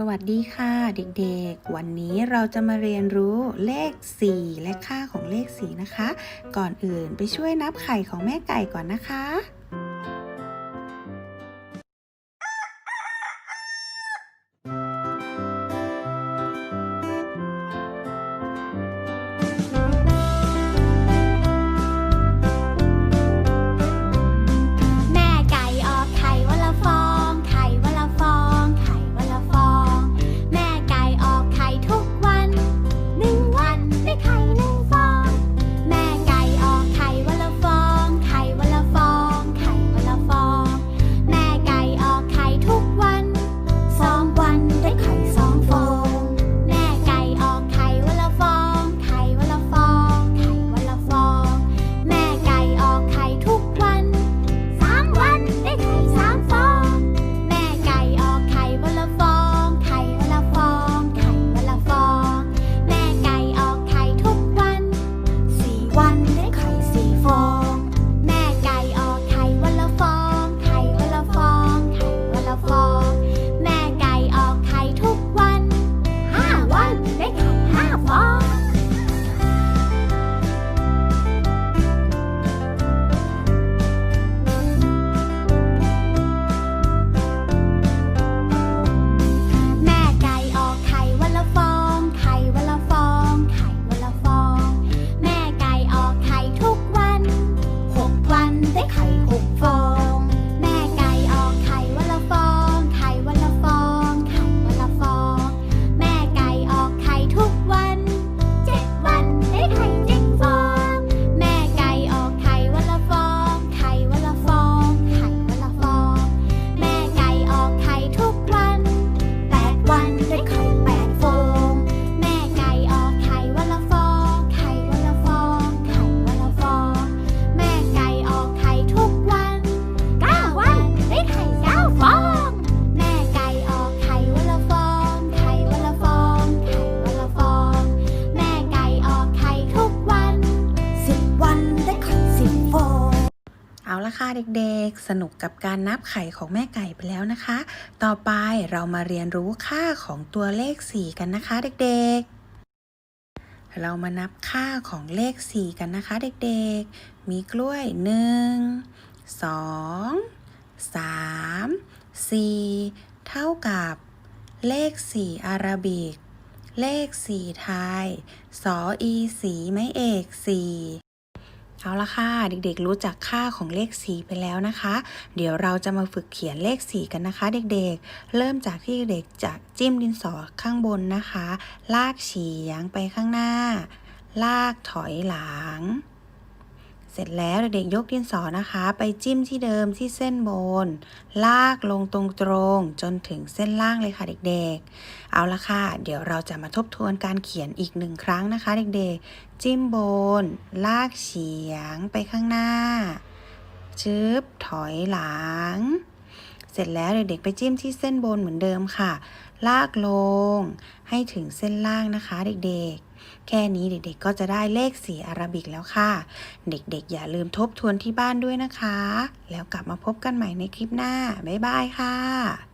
สวัสดีค่ะเด็กๆ วันนี้เราจะมาเรียนรู้เลข 4 และค่าของเลข 4 นะคะ ก่อนอื่นไปช่วยนับไข่ของแม่ไก่ก่อนนะคะ ละค่ะเด็กๆ สนุกกับการนับไข่ของแม่ไก่ไปแล้วนะคะ ต่อไปเรามาเรียนรู้ค่าของตัวเลข 4 กันนะคะ เด็กๆ เรามานับค่าของเลข 4 กันนะคะ เด็กๆ มีกล้วย 1 2 3 4 เท่ากับเลข 4 อาราบิก เลข 4 ไทยสออีสีไม้เอก 4 เอาละค่ะ เด็กๆรู้จักค่าของเลข 4 ไปแล้วนะคะ เดี๋ยวเราจะมาฝึกเขียนเลข 4 กันนะคะ เด็กๆ เริ่มจากที่เด็กจะจิ้มดินสอข้างบนนะคะ ลากเฉียงไปข้างหน้า ลากถอยหลัง สร็จแล้วเด็กๆยกดินสอนะคะ ไปจิ้มที่เดิมที่เส้นบน ลากลงตรงๆจนถึงเส้นล่างเลยค่ะเด็กๆ เอาละค่ะ เดี๋ยวเราจะมาทบทวนการเขียนอีกหนึ่งครั้งนะคะ เด็กๆ จิ้มบน ลากเฉียงไปข้างหน้าชึบถอยหลัง เสร็จแล้วเด็กๆ ไปจิ้มที่เส้นบนเหมือนเดิมค่ะ ลากลงให้ถึงเส้นล่างนะคะเด็กๆ แค่นี้เด็กๆก็จะได้เลขสีอาราบิกแล้วค่ะ เด็กๆ อย่าลืมทบทวนที่บ้านด้วยนะคะ แล้วกลับมาพบกันใหม่ในคลิปหน้า บ๊ายบายค่ะ